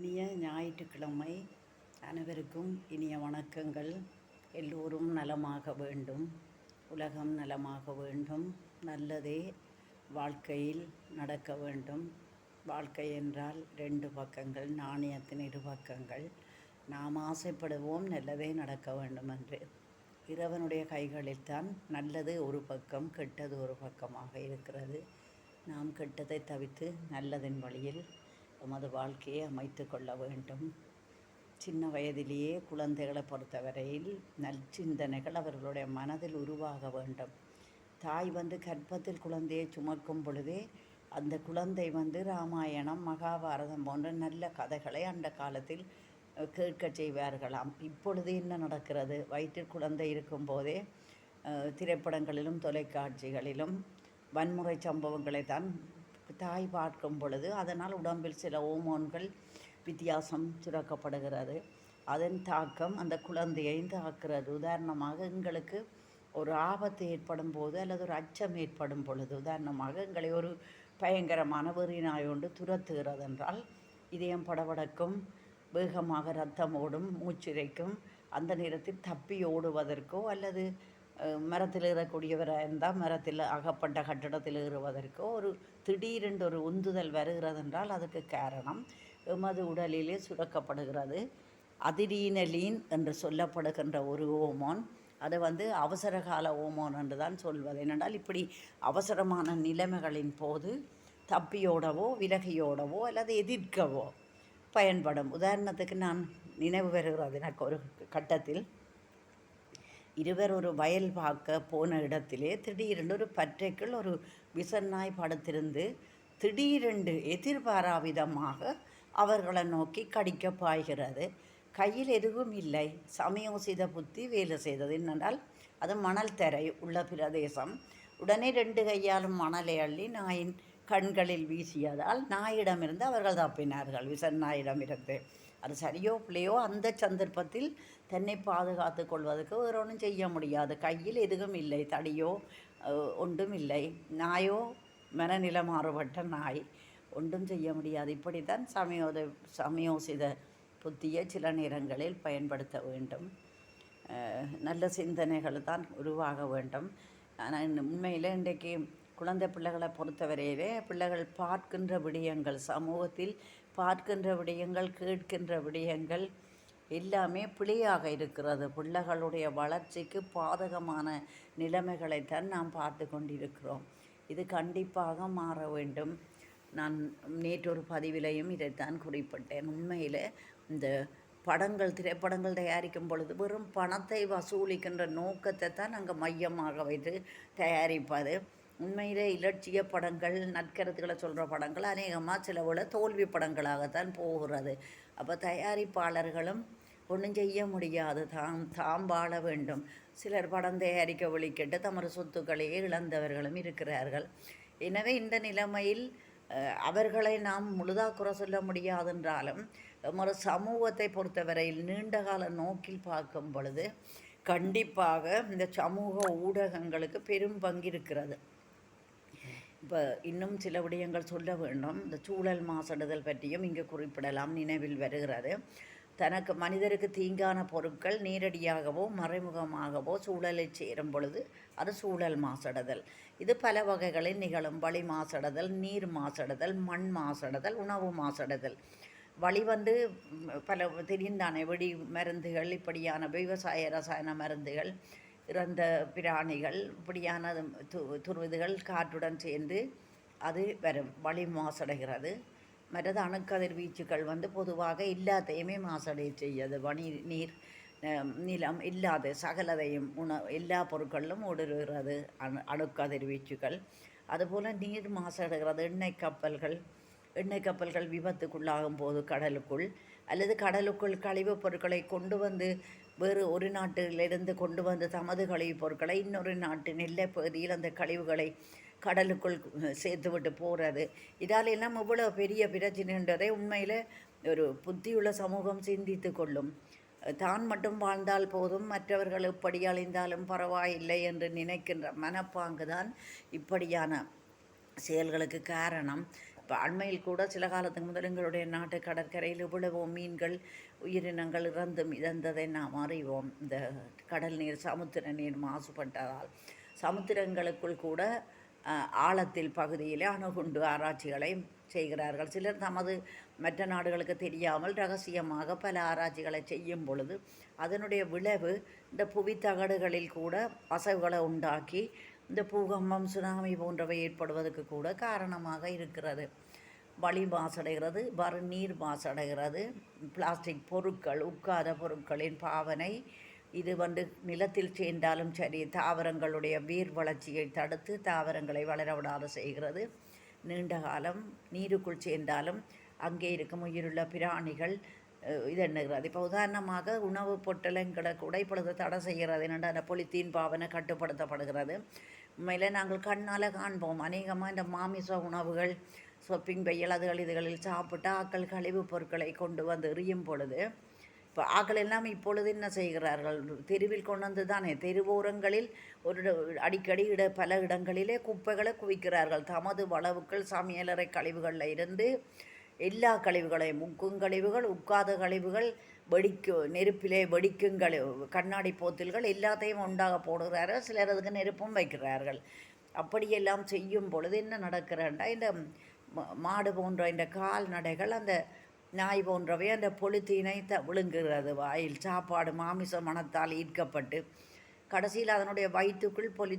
இனிய ஞாயிற்றுக்கிழமை அனைவருக்கும் இனிய வணக்கங்கள். எல்லோரும் நலமாக வேண்டும். உலகம் நலமாக வேண்டும். நல்லதே வாழ்க்கையில் நடக்க வேண்டும். வாழ்க்கை என்றால் ரெண்டு பக்கங்கள் நாணயத்தின் இரு பக்கங்கள். நாம் ஆசைப்படுவோம் நல்லதே நடக்க வேண்டும் என்று இறைவனுடைய கைகளில்தான் நல்லது ஒரு பக்கம் கெட்டது ஒரு பக்கமாக இருக்கிறது. நாம் கெட்டதை தவிர்த்து நல்லதின் வழியில் உமது வாழ்க்கையை அமைத்து கொள்ள வேண்டும். சின்ன வயதிலேயே குழந்தைகளை பொறுத்தவரையில் நற்சிந்தனைகள் அவர்களுடைய மனதில் உருவாக வேண்டும். தாய் வந்து கர்ப்பத்தில் குழந்தையை சுமக்கும் பொழுதே அந்த குழந்தை வந்து ராமாயணம் மகாபாரதம் போன்ற நல்ல கதைகளை அந்த காலத்தில் கேட்க செய்வார்களாம். இப்பொழுது என்ன நடக்கிறது? வயிற்றில் குழந்தை இருக்கும்போதே திரைப்படங்களிலும் தொலைக்காட்சிகளிலும் வன்முறை சம்பவங்களை தான் தாய் பார்க்கும் பொழுது அதனால் உடம்பில் சில ஓமோன்கள் வித்தியாசம் சுரக்கப்படுகிறது. அதன் தாக்கம் அந்த குழந்தையை தாக்குறது உதாரணமாக எங்களுக்கு ஒரு ஆபத்து ஏற்படும் போது அல்லது ஒரு அச்சம் ஏற்படும் பொழுது உதாரணமாக எங்களை ஒரு பயங்கரமான வெறி நாய் ஒன்று துரத்துகிறது என்றால் இதயம் படபடக்கும் வேகமாக ரத்தம் ஓடும் மூச்சிரைக்கும் அந்த நேரத்தில் தப்பி ஓடுவதற்கோ அல்லது மரத்தில் ஏறக்கூடியவராக இருந்தால் மரத்தில் அகப்பட்ட கட்டிடத்தில் ஏறுவதற்கோ ஒரு திடீரென்று ஒரு உந்துதல் வருகிறது என்றால் அதுக்கு காரணம் எமது உடலிலே சுரக்கப்படுகிறது. அதிரீனலீன் என்று சொல்லப்படுகின்ற ஒரு ஓமோன். அதை வந்து அவசரகால ஓமோன் என்று தான் சொல்வது. என்னென்றால் இப்படி அவசரமான நிலைமைகளின் போது தப்பியோடவோ விலகியோடவோ அல்லது எதிர்க்கவோ பயன்படும். உதாரணத்துக்கு நான் நினைவு வருகிறது எனக்கு ஒரு கட்டத்தில் இருவர் ஒரு வயல் பார்க்க போன இடத்திலே திடீரென்று ஒரு பற்றைக்குள் ஒரு விசன்னாய் படுத்திருந்து திடீரென்று எதிர்பாராவிதமாக அவர்களை நோக்கி கடிக்க பாய்கிறது. கையில் எதுவும் இல்லை. சமயோசித புத்தி வேலை செய்தது. என்னென்றால் அது மணல் தரை உள்ள பிரதேசம். உடனே ரெண்டு கையாலும் மணலை அள்ளி நாயின் கண்களில் வீசியதால் நாயிடமிருந்து அவர்கள் தப்பினார்கள். விசன் நாயிடமிருந்து அது சரியோ பிள்ளையோ அந்த சந்தர்ப்பத்தில் தன்னை பாதுகாத்து கொள்வதற்கு வேறு ஒன்றும் செய்ய முடியாது. கையில் எதுவும் இல்லை. தடியோ ஒன்றும் இல்லை. நாயோ மனநில மாறுபட்ட நாய். ஒன்றும் செய்ய முடியாது. இப்படித்தான் சமயோத சமயோசித புத்தியை சில நேரங்களில் பயன்படுத்த வேண்டும். நல்ல சிந்தனைகள் தான் உருவாக வேண்டும். ஆனால் உண்மையில் இன்றைக்கு குழந்தை பிள்ளைகளை பொறுத்தவரையிலே பிள்ளைகள் பார்க்கின்ற விடயங்கள் சமூகத்தில் பார்க்கின்ற விடயங்கள் கேட்கின்ற விடயங்கள் எல்லாமே பிழையாக இருக்கிறது. பிள்ளைகளுடைய வளர்ச்சிக்கு பாதகமான நிலைமைகளைத்தான் நாம் பார்த்து கொண்டிருக்கிறோம். இது கண்டிப்பாக மாற வேண்டும். நான் நேற்றொரு பதிவிலையும் இதைத்தான் குறிப்பிட்டேன். உண்மையில் இந்த படங்கள் திரைப்படங்கள் தயாரிக்கும் பொழுது வெறும் பணத்தை வசூலிக்கின்ற நோக்கத்தை தான் அங்கே மையமாக வைத்து தயாரிப்பது. உண்மையிலே இலட்சிய படங்கள் நற்கருத்துக்களை சொல்கிற படங்கள் அநேகமாக சில தோல்வி படங்களாகத்தான் போகிறது. அப்போ தயாரிப்பாளர்களும் ஒன்றும் செய்ய முடியாது. தாம் தாம் வாழ வேண்டும். சிலர் படம் தயாரிக்க ஒழிக்கிட்டு தமது சொத்துக்களையே இழந்தவர்களும் இருக்கிறார்கள். எனவே இந்த நிலைமையில் அவர்களை நாம் முழுதாக குறை சொல்ல முடியாதென்றாலும் ஒரு சமூகத்தை பொறுத்தவரையில் நீண்டகால நோக்கில் பார்க்கும் பொழுது கண்டிப்பாக இந்த சமூக ஊடகங்களுக்கு பெரும் பங்கு இருக்கிறது இப்போ இன்னும் சில விடயங்கள் சொல்ல வேண்டும். இந்த சூழல் மாசடைதல் பற்றியும் இங்கே குறிப்பிடலாம். நினைவில் வருகிறது. தனக்கு மனிதருக்கு தீங்கான பொருட்கள் நேரடியாகவோ மறைமுகமாகவோ சூழலை சேரும் பொழுது அது சூழல் மாசடைதல். இது பல வகைகளில் நிகழும். வழி மாசடைதல் நீர் மாசடைதல் மண் மாசடைதல் உணவு மாசடைதல். வழி வந்து பல தெரியும் தானே. வெடி மருந்துகள் இப்படியான விவசாய ரசாயன மருந்துகள் இறந்த பிராணிகள் இப்படியான து துருவிதுகள் காற்றுடன் சேர்ந்து அது வரும் வழி மாசடைகிறது. மற்றது அணுக்கதிர்வீச்சுக்கள் வந்து பொதுவாக எல்லாத்தையுமே மாசடைய செய்யாது. வனி நீர் நிலம் இல்லாத சகலதையும் உண எல்லா பொருட்களிலும் ஊடுருகிறது அணு அணுக்கதிர்வீச்சுக்கள் அதுபோல் நீர் மாசடைகிறது எண்ணெய் கப்பல்கள். எண்ணெய் கப்பல்கள் விபத்துக்குள்ளாகும் போது கடலுக்குள் அல்லது கடலுக்குள் கழிவுப் பொருட்களை கொண்டு வந்து வேறு ஒரு நாட்டிலிருந்து கொண்டு வந்த தமது கழிவுப் பொருட்களை இன்னொரு நாட்டின் எல்லைப் பகுதியில் அந்த கழிவுகளை கடலுக்குள் சேர்த்துவிட்டு போகிறது இதால் எல்லாம் இவ்வளோ பெரிய பிரச்சனைன்றதை உண்மையில் ஒரு புத்தியுள்ள சமூகம் சிந்தித்து கொள்ளும். தான் மட்டும் வாழ்ந்தால் போதும் மற்றவர்கள் எப்படி அழிந்தாலும் பரவாயில்லை என்று நினைக்கின்ற மனப்பாங்கு தான் இப்படியான செயல்களுக்கு காரணம். இப்போ அண்மையில் கூட சில காலத்துக்கு முதல் எங்களுடைய நாட்டு கடற்கரையில் இவ்வளவோ மீன்கள் உயிரினங்கள் இறந்து மிதந்ததை நாம் அறிவோம். இந்த கடல் நீர் சமுத்திர நீர் மாசுபட்டதால். சமுத்திரங்களுக்குள் கூட ஆழத்தில் பகுதியிலே அணுகுண்டு ஆராய்ச்சிகளை செய்கிறார்கள். சிலர் தமது மற்ற நாடுகளுக்கு தெரியாமல் ரகசியமாக பல ஆராய்ச்சிகளை செய்யும் பொழுது அதனுடைய விளைவு இந்த புவித்தகடுகளில் கூட அசைவுகளை உண்டாக்கி இந்த பூகம்பம் சுனாமி போன்றவை ஏற்படுவதற்கு கூட காரணமாக இருக்கிறது. வழி மாசடைகிறது வறு நீர் மாசடைகிறது பிளாஸ்டிக் பொருட்கள் உட்காத பொருட்களின் பாவனை. இது வந்து நிலத்தில் சேர்ந்தாலும் சரி தாவரங்களுடைய வேர் வளர்ச்சியை தடுத்து தாவரங்களை வளர விடாது செய்கிறது. நீண்ட காலம் நீருக்குள் சேர்ந்தாலும் அங்கே இருக்கும் உயிருள்ள பிராணிகள் இது எண்ணுகிறது இப்போ உதாரணமாக உணவு பொட்டலங்களை கூட இப்பொழுது தடை செய்கிறது. என்னென்ன அந்த பொலித்தீன் பாவனை கட்டுப்படுத்தப்படுகிறது. உண்மையில் நாங்கள் கண்ணால் காண்போம். அநேகமாக இந்த மாமிச உணவுகள் ஷாப்பிங் பையல் அதுகள் இதுகளில் சாப்பிட்டு ஆக்கள் கழிவுப் பொருட்களை கொண்டு வந்து எறியும் பொழுது இப்போ ஆக்கள் எல்லாம் இப்பொழுது என்ன செய்கிறார்கள்? தெருவில் கொண்டு வந்து தானே தெருவோரங்களில் ஒரு அடிக்கடி இட பல இடங்களிலே குப்பைகளை குவிக்கிறார்கள். தமது வளவுக்கள் சமையலறை கழிவுகளில் இருந்து எல்லா கழிவுகளையும் உக்கும் கழிவுகள் உட்காத கழிவுகள் வெடிக்கு நெருப்பிலே வெடிக்கும் கழிவு கண்ணாடி போத்தில்கள் எல்லாத்தையும் உண்டாக போடுகிறார்கள். சிலர் அதுக்கு நெருப்பும் வைக்கிறார்கள். அப்படியெல்லாம் செய்யும் பொழுது என்ன நடக்கிறேன்டா இந்த மாடு போன்ற இந்த கால்நடைகள் அந்த நாய் போன்றவை அந்த பொழுத்தீனை த விழுங்குகிறது வாயில். சாப்பாடு மாமிச மனத்தால் ஈர்க்கப்பட்டு கடைசியில் அதனுடைய வயிற்றுக்குள் பொலி